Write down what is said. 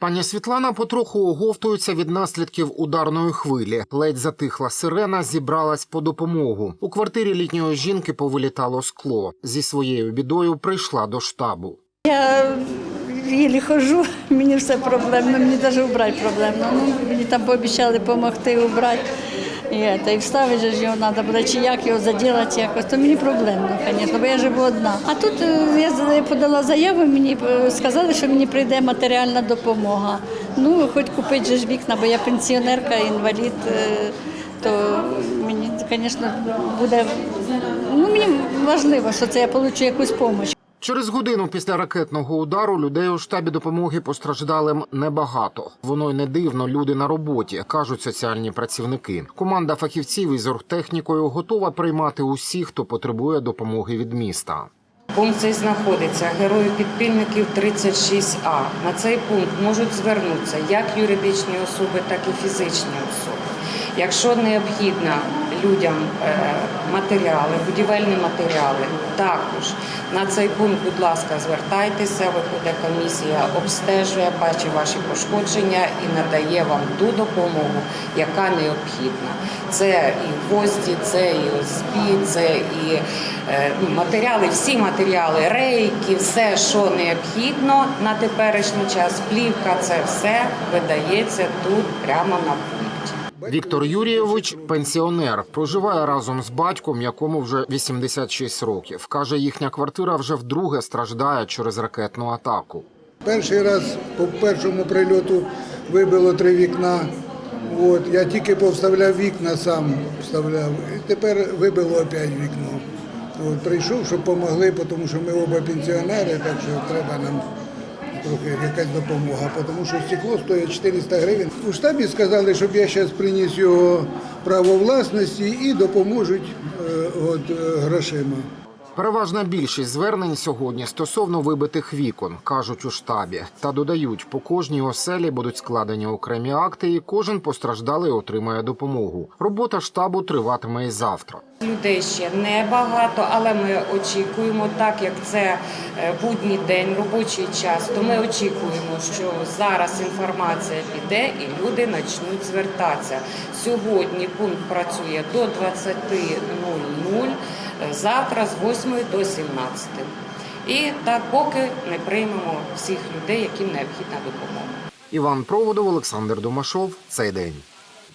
Пані Світлана потроху оговтується від наслідків ударної хвилі. Ледь затихла сирена, зібралась по допомогу. У квартирі літньої жінки повилітало скло. Зі своєю бідою прийшла до штабу. Я їлі хожу, мені все проблемно, мені навіть убрати проблемно. Ну, мені там пообіцяли допомогти убрати. І, це, і вставити ж його треба буде, чи як його заділати якось, то мені проблемно, звісно, бо я живу одна. А тут е, я подала заяву, мені е, сказали, що мені прийде матеріальна допомога. Ну, хоч купити же ж вікна, бо я пенсіонерка, інвалід, е, то мені, звісно, буде, ну, мені важливо, що це я отримаю якусь допомогу. Через годину після ракетного удару людей у штабі допомоги постраждалим небагато. Воно й не дивно. Люди на роботі кажуть соціальні працівники. Команда фахівців із оргтехнікою готова приймати усіх, хто потребує допомоги від міста. Пункт цей знаходиться героїв підпільників 36А. На цей пункт можуть звернутися як юридичні особи, так і фізичні особи. Якщо необхідно людям е, матеріали, будівельні матеріали, також на цей пункт, будь ласка, звертайтеся. Виходить комісія, обстежує, бачить ваші пошкодження і надає вам ту допомогу, яка необхідна. Це і гвозді, це і ОСБ, це і е, ну, матеріали, всі матеріали, рейки, все, що необхідно на теперішній час. Плівка, це все видається тут прямо на пункті. Віктор Юрійович пенсіонер, проживає разом з батьком, якому вже 86 років. каже, їхня квартира вже вдруге страждає через ракетну атаку. Перший раз по першому прильоту вибило три вікна. От, я тільки повставляв вікна, сам вставляв. І тепер вибило опять вікно. От, прийшов, щоб допомогли, тому що ми оба пенсіонери, так що треба нам трохи якась допомога, тому що стекло стоїть 400 гривень. У штабі сказали, щоб я зараз приніс його право власності і допоможуть е, от, е, грошима. Переважна більшість звернень сьогодні стосовно вибитих вікон, кажуть у штабі. Та додають, по кожній оселі будуть складені окремі акти, і кожен постраждалий отримає допомогу. Робота штабу триватиме і завтра. Людей ще небагато, але ми очікуємо, так як це е, будній день, робочий час, то ми очікуємо, що зараз інформація піде і люди почнуть звертатися. Сьогодні пункт працює до 20.00, е, завтра з 8 до 17. І так поки не приймемо всіх людей, яким необхідна допомога. Іван Проводов, Олександр Домашов. Цей день.